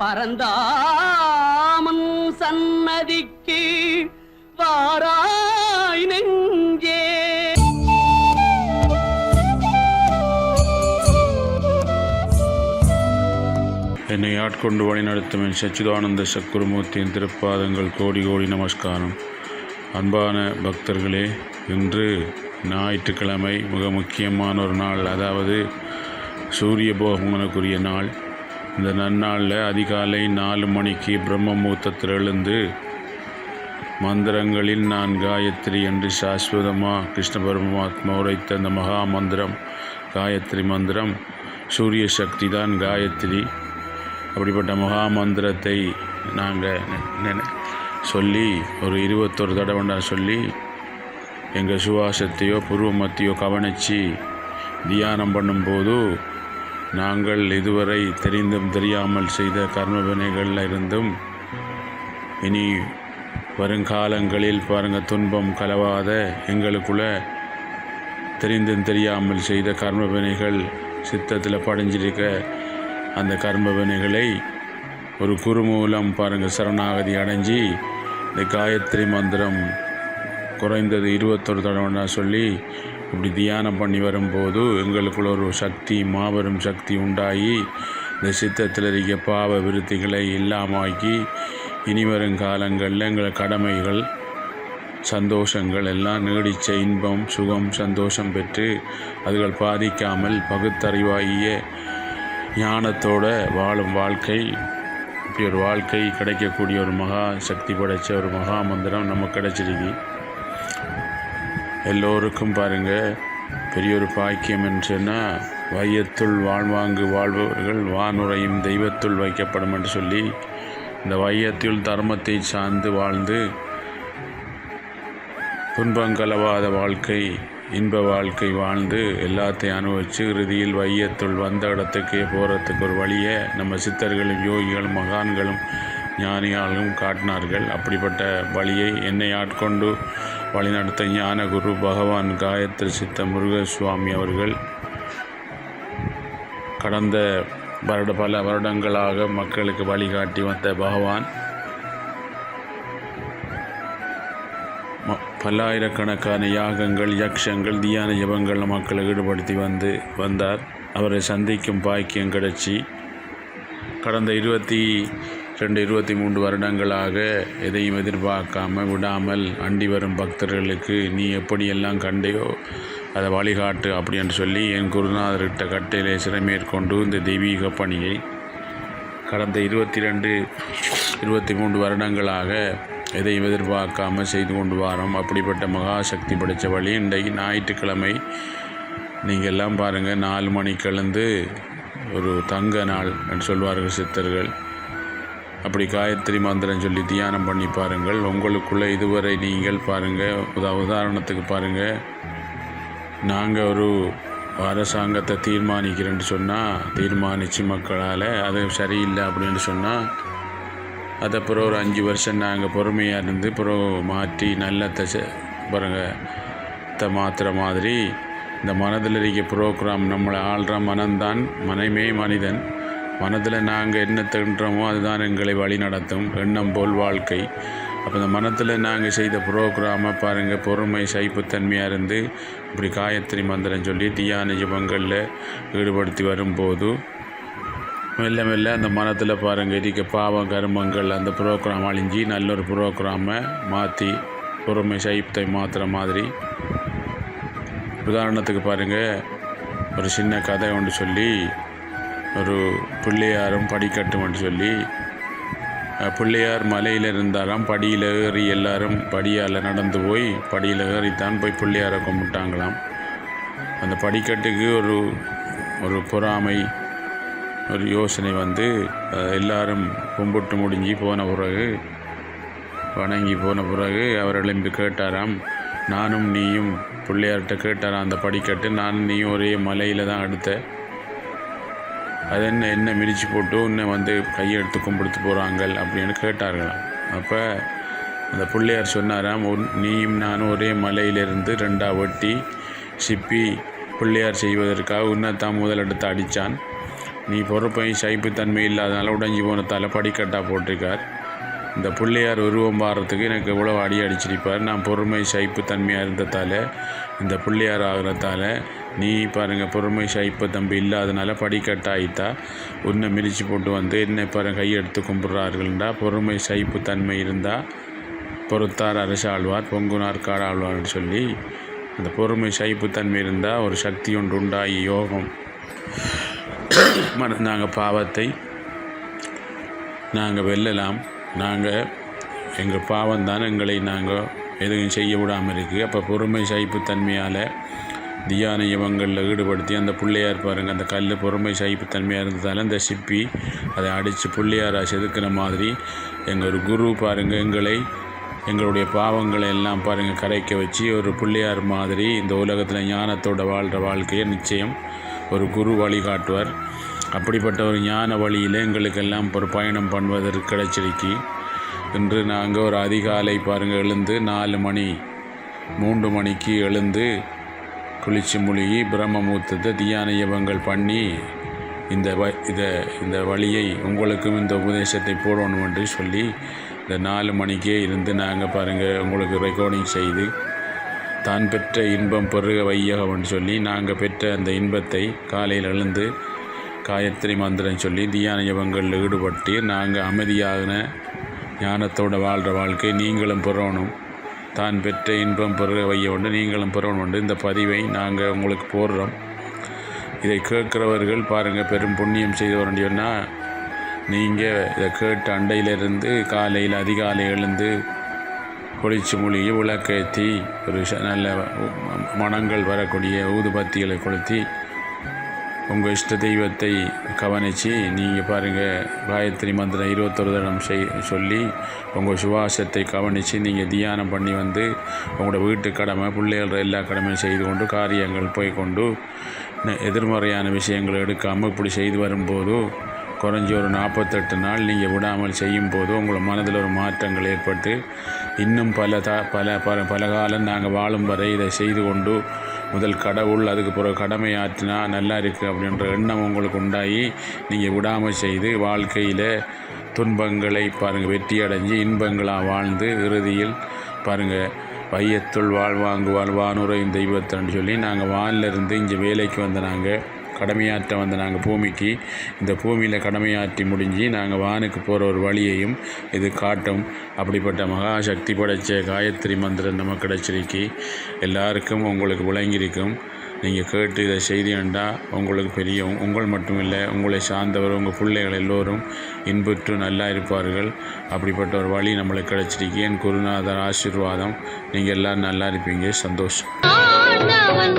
பரந்தாமன் சன்னதிக்கு வாராய் நெஞ்சே. என்னை ஆட்கொண்டு வழிநடத்தும் என் சச்சிதானந்த சக்குருமூர்த்தியின் திருப்பாதங்கள் கோடி கோடி நமஸ்காரம். அன்பான பக்தர்களே இன்று ஞாயிற்றுக்கிழமை மிக முக்கியமான ஒரு நாள் அதாவது சூரிய போகமனுக்குரிய நாள். இந்த நன்னாளில் அதிகாலை நாலு மணிக்கு பிரம்ம முகூர்த்தத்தில் எழுந்து மந்திரங்களில் நான் காயத்ரி என்று சாஸ்வதமாக கிருஷ்ண பரமாத்மா உரைத்த அந்த மகா மந்திரம் காயத்ரி மந்திரம் சூரிய சக்தி தான் காயத்ரி. அப்படிப்பட்ட மகா மந்திரத்தை நாங்கள் சொல்லி ஒரு இருபத்தொரு தடவைண்டா சொல்லி எங்கள் சுவாசத்தையோ புருவமத்தையோ கவனித்து தியானம் பண்ணும்போது நாங்கள் இதுவரை தெரிந்தும் தெரியாமல் செய்த கர்மவினைகளில் இருந்தும் இனி வருங்காலங்களில் பாருங்கள் துன்பம் கலவாத எங்களுக்குள்ள தெரிந்தும் தெரியாமல் செய்த கர்ம வினைகள் சித்தத்தில் படிஞ்சிருக்க அந்த கர்ம வினைகளை ஒரு குரு மூலம் பாருங்கள் சரணாகதி அடைஞ்சி இந்த காயத்ரி மந்திரம் குறைந்தது இருபத்தொரு தடவை சொல்லி இப்படி தியானம் பண்ணி வரும்போது எங்களுக்குள்ள ஒரு சக்தி மாபெரும் சக்தி உண்டாகி இந்த சித்தத்தில் இருக்க பாவ விருத்திகளை இல்லாமாக்கி இனி வரும் காலங்களில் எங்களை கடமைகள் சந்தோஷங்கள் எல்லாம் நீடிச்ச இன்பம் சுகம் சந்தோஷம் பெற்று அதுகள் பாதிக்காமல் பகுத்தறிவாகிய ஞானத்தோட வாழும் வாழ்க்கை இப்படி ஒரு வாழ்க்கை கிடைக்கக்கூடிய ஒரு மகா சக்தி படைத்த ஒரு மகா மந்திரம் நமக்கு கிடைச்சிருக்கு. எல்லோருக்கும் பாருங்கள் பெரிய ஒரு பாக்கியம் என்று சொன்னால் வையத்துள் வாழ்வாங்கு வாழ்பவர்கள் வானுரையும் தெய்வத்துள் வைக்கப்படும் என்று சொல்லி இந்த வையத்துள் தர்மத்தை சார்ந்து வாழ்ந்து துன்பங்கலவாத வாழ்க்கை இன்ப வாழ்க்கை வாழ்ந்து எல்லாத்தையும் அனுபவித்து இறுதியில் வையத்துள் வந்த இடத்துக்கே போகிறதுக்கு ஒரு வழியை நம்ம சித்தர்களும் யோகிகளும் மகான்களும் ஞானியாலும் காட்டினார்கள். அப்படிப்பட்ட வழியை என்னை ஆட்கொண்டு வழிநடத்த ஞானகுரு பகவான் காயத்ரி சித்த முருகசுவாமி அவர்கள் கடந்த வருட பல வருடங்களாக மக்களுக்கு வழிகாட்டி வந்த பகவான் பல்லாயிரக்கணக்கான யாகங்கள் யக்ஷங்கள் தியான ஜபங்கள் மக்களை ஈடுபடுத்தி வந்து வந்தார். அவரை சந்திக்கும் பாக்கியம் கிடைச்சி கடந்த இருபத்தி ரெண்டு இருபத்தி மூன்று வருடங்களாக எதையும் எதிர்பார்க்காம விடாமல் அண்டி வரும் பக்தர்களுக்கு நீ எப்படியெல்லாம் கண்டையோ அதை வழிகாட்டு அப்படின்னு சொல்லி என் குருநாதர்கிட்ட கட்டையிலே சிறை மேற்கொண்டு இந்த தெய்வீக பணியை கடந்த இருபத்தி ரெண்டு இருபத்தி மூன்று வருடங்களாக எதையும் எதிர்பார்க்காம செய்து கொண்டு வாரோம். அப்படிப்பட்ட மகாசக்தி படைத்த வழி இன்றைக்கு ஞாயிற்றுக்கிழமை. நீங்கள் எல்லாம் பாருங்கள் நாலு மணிக்கு எழுந்து ஒரு தங்க நாள் என்று சொல்வார்கள் சித்தர்கள். அப்படி காயத்ரி மந்திரம் சொல்லி தியானம் பண்ணி பாருங்கள். உங்களுக்குள்ளே இதுவரை நீங்கள் பாருங்கள் உதாரணத்துக்கு பாருங்கள் நாங்கள் ஒரு அரசாங்கத்தை தீர்மானிக்கிறேன்னு சொன்னால் தீர்மானித்து மக்களால் அது சரியில்லை அப்படின்னு சொன்னால் அது அப்புறம் ஒரு அஞ்சு வருஷம் நாங்கள் பொறுமையாக இருந்து அப்புறம் மாற்றி நல்லத்தை செ- பாருங்க த மாற்றுற மாதிரி இந்த மனதில் இருக்க ப்ரோக்ராம் நம்மளை ஆள்ற மனம்தான் மனமே மனிதன். மனதில் நாங்கள் என்ன தின்றோமோ அதுதான் எங்களை வழி நடத்தும். எண்ணம் போல் வாழ்க்கை. அப்போ இந்த மனத்தில் நாங்கள் செய்த ப்ரோக்ராமை பாருங்கள் பொறுமை சைப்புத்தன்மையாக இருந்து இப்படி காயத்ரி மந்திரம் சொல்லி தியான ஜபங்களில் ஈடுபடுத்தி வரும்போது மெல்ல மெல்ல அந்த மனத்தில் பாருங்கள் இருக்க பாவம் கர்மங்கள் அந்த ப்ரோக்ராம் அழிஞ்சி நல்ல ஒரு ப்ரோக்ராமை மாற்றி பொறுமை சைப்தை மாற்றுற மாதிரி. உதாரணத்துக்கு பாருங்கள் ஒரு சின்ன கதை ஒன்று சொல்லி ஒரு பிள்ளையாரும் படிக்கட்டும்னு சொல்லி பிள்ளையார் மலையில் இருந்தாராம் படியில் ஏறி எல்லாரும் படியால் நடந்து போய் படியில் ஏறித்தான் போய் பிள்ளையாரை கும்பிட்டாங்களாம். அந்த படிக்கட்டுக்கு ஒரு ஒரு பொறாமை ஒரு யோசனை வந்து எல்லாரும் கும்பிட்டு முடிஞ்சு போன பிறகு வணங்கி போன பிறகு அவர் எழும்பி கேட்டாராம் நானும் நீயும் பிள்ளையார்கிட்ட கேட்டாராம் அந்த படிக்கட்டு நானும் நீயும் ஒரே மலையில் தான் அடுத்த அது என்ன என்ன மிதிச்சு போட்டு உன்னை வந்து கையெடுத்து கும்பிடுத்து போகிறாங்க அப்படின்னு கேட்டார்களாம். அப்போ அந்த பிள்ளையார் சொன்னாராம் நீயும் நானும் ஒரே மலையிலிருந்து ரெண்டாக ஒட்டி சிப்பி பிள்ளையார் செய்வதற்காக உன்னத்தான் முதல் எடுத்து அடித்தான் நீ பொறுப்பை சைப்புத்தன்மை இல்லாதனால உடைஞ்சி போனதால் படிக்கட்டாக போட்டிருக்கார். இந்த பிள்ளையார் உருவம் பாடுறதுக்கு எனக்கு இவ்வளோ அடி அடிச்சிருப்பார். நான் பொறுமை சைப்புத்தன்மையாக இருந்ததால் இந்த பிள்ளையார் ஆகிறதால நீ பாருங்கள் பொறுமை சைப்பு தம்பி இல்லாதனால படிக்கட்டாயிட்டா உன்னை மிதிச்சு போட்டு வந்து என்ன பாருங்க கையெடுத்து கும்பிட்றார்கள்டா. பொறுமை சைப்பு தன்மை இருந்தால் பொறுத்தார் அரசாழ்வார் பொங்குனார் காடாழ்வார்னு சொல்லி. அந்த பொறுமை சைப்பு தன்மை இருந்தால் ஒரு சக்தி ஒன்று உண்டாகி யோகம். மறந்தாங்க பாவத்தை நாங்கள் வெல்லலாம். நாங்கள் எங்கள் பாவம் தான் எங்களை நாங்கள் எதுவும் செய்ய விடாமல் இருக்குது அப்போ பொறுமை சைப்பு தன்மையால் தியான யுவங்களில் ஈடுபடுத்தி அந்த பிள்ளையார் பாருங்கள் அந்த கல் பொறுமை சைப்புத்தன்மையாக இருந்ததால் அந்த சிப்பி அதை அடித்து பிள்ளையாரை செதுக்கிற மாதிரி எங்கள் ஒரு குரு பாருங்கள் எங்களை எங்களுடைய பாவங்களை எல்லாம் பாருங்கள் கரைக்க வச்சு ஒரு பிள்ளையார் மாதிரி இந்த உலகத்தில் ஞானத்தோட வாழ்கிற வாழ்க்கையை நிச்சயம் ஒரு குரு வழிகாட்டுவார் அப்படிப்பட்ட ஒரு ஞான வழியில் எங்களுக்கெல்லாம் ஒரு பயணம் பண்ணுவதற்கு கிடைச்சிருக்கு. இன்று நாங்கள் ஒரு அதிகாலை பாருங்கள் எழுந்து நாலு மணி மூன்று மணிக்கு எழுந்து குளிச்சு முழுகி பிரம்மமூர்த்தத்தை தியான யபங்கள் பண்ணி இந்த வ இதை இந்த வழியை உங்களுக்கும் இந்த உபதேசத்தை போடணும் என்று சொல்லி இந்த நாலு மணிக்கே இருந்து நாங்கள் பாருங்கள் உங்களுக்கு ரெக்கார்டிங் செய்து தான் பெற்ற இன்பம் பெருக வையகம்னு சொல்லி நாங்கள் பெற்ற அந்த இன்பத்தை காலையில் எழுந்து காயத்ரி மந்திரம் சொல்லி தியான யபங்களில் ஈடுபட்டு நாங்கள் அமைதியான ஞானத்தோட வாழ்கிற வாழ்க்கை நீங்களும் பெறணும். தான் பெற்ற இன்பம் பெருக வைய உண்டு நீங்களும் பெறவன் உண்டு. இந்த பதிவை நாங்கள் உங்களுக்கு போடுறோம். இதை கேட்குறவர்கள் பாருங்கள் பெரும் புண்ணியம் செய்தவர் சொன்னால் நீங்கள் இதை கேட்ட அண்டையிலிருந்து காலையில் அதிகாலை எழுந்து குளிச்சு மூழ்கி விளக்கேற்றி ஒரு நல்ல மனங்கள் வரக்கூடிய ஊதுபத்திகளை கொளுத்தி உங்கள் இஷ்ட தெய்வத்தை கவனித்து நீங்கள் பாருங்கள் காயத்ரி மந்திரம் இருபத்தொரு தடம் செய் சொல்லி உங்கள் சுவாசத்தை கவனித்து நீங்கள் தியானம் பண்ணி வந்து உங்களோட வீட்டு கடமை பிள்ளைகள எல்லா கடமையும் செய்து கொண்டு காரியங்கள் போய்கொண்டு எதிர்மறையான விஷயங்களை எடுக்காமல் இப்படி செய்து வரும்போது குறைஞ்சி ஒரு நாற்பத்தெட்டு நாள் நீங்கள் விடாமல் செய்யும் போது உங்கள் மனதில் ஒரு மாற்றங்கள் ஏற்பட்டு இன்னும் பல த பல பல பல காலம் நாங்கள் வாழும் வரை இதை செய்து கொண்டு முதல் கடவுள் அதுக்கு பிறகு கடமை ஆற்றினா நல்லா இருக்குது அப்படின்ற எண்ணம் உங்களுக்கு உண்டாகி நீங்கள் விடாமல் செய்து வாழ்க்கையில் துன்பங்களை பாருங்கள் வெற்றி அடைஞ்சு இன்பங்களாக வாழ்ந்து இறுதியில் பாருங்கள் வையத்துள் வாழ்வாங்கு வாழ்வானுரையும் தெய்வத்தன்னு சொல்லி நாங்கள் வானிலிருந்து இங்கே வேலைக்கு வந்த நாங்கள் கடமையாற்ற வந்த நாங்கள் பூமிக்கு இந்த பூமியில் கடமையாற்றி முடிஞ்சு நாங்கள் வானுக்கு போகிற ஒரு வழியையும் இது காட்டும். அப்படிப்பட்ட மகாசக்தி படைச்ச காயத்ரி மந்திரம் நமக்கு கிடைச்சிருக்கு. எல்லாருக்கும் உங்களுக்கு விளங்கியிருக்கும். நீங்கள் கேட்டு இதை செய்தீண்டா உங்களுக்கு பெரிய உங்கள் மட்டும் இல்லை உங்களை சார்ந்தவர் உங்கள் பிள்ளைகள் எல்லோரும் இன்புற்று நல்லா இருப்பார்கள். அப்படிப்பட்ட ஒரு வழி நம்மளுக்கு கிடச்சிருக்கு. என் குருநாதர் ஆசீர்வாதம். நீங்கள் எல்லோரும் நல்லா இருப்பீங்க. சந்தோஷம். ஆண்டவன்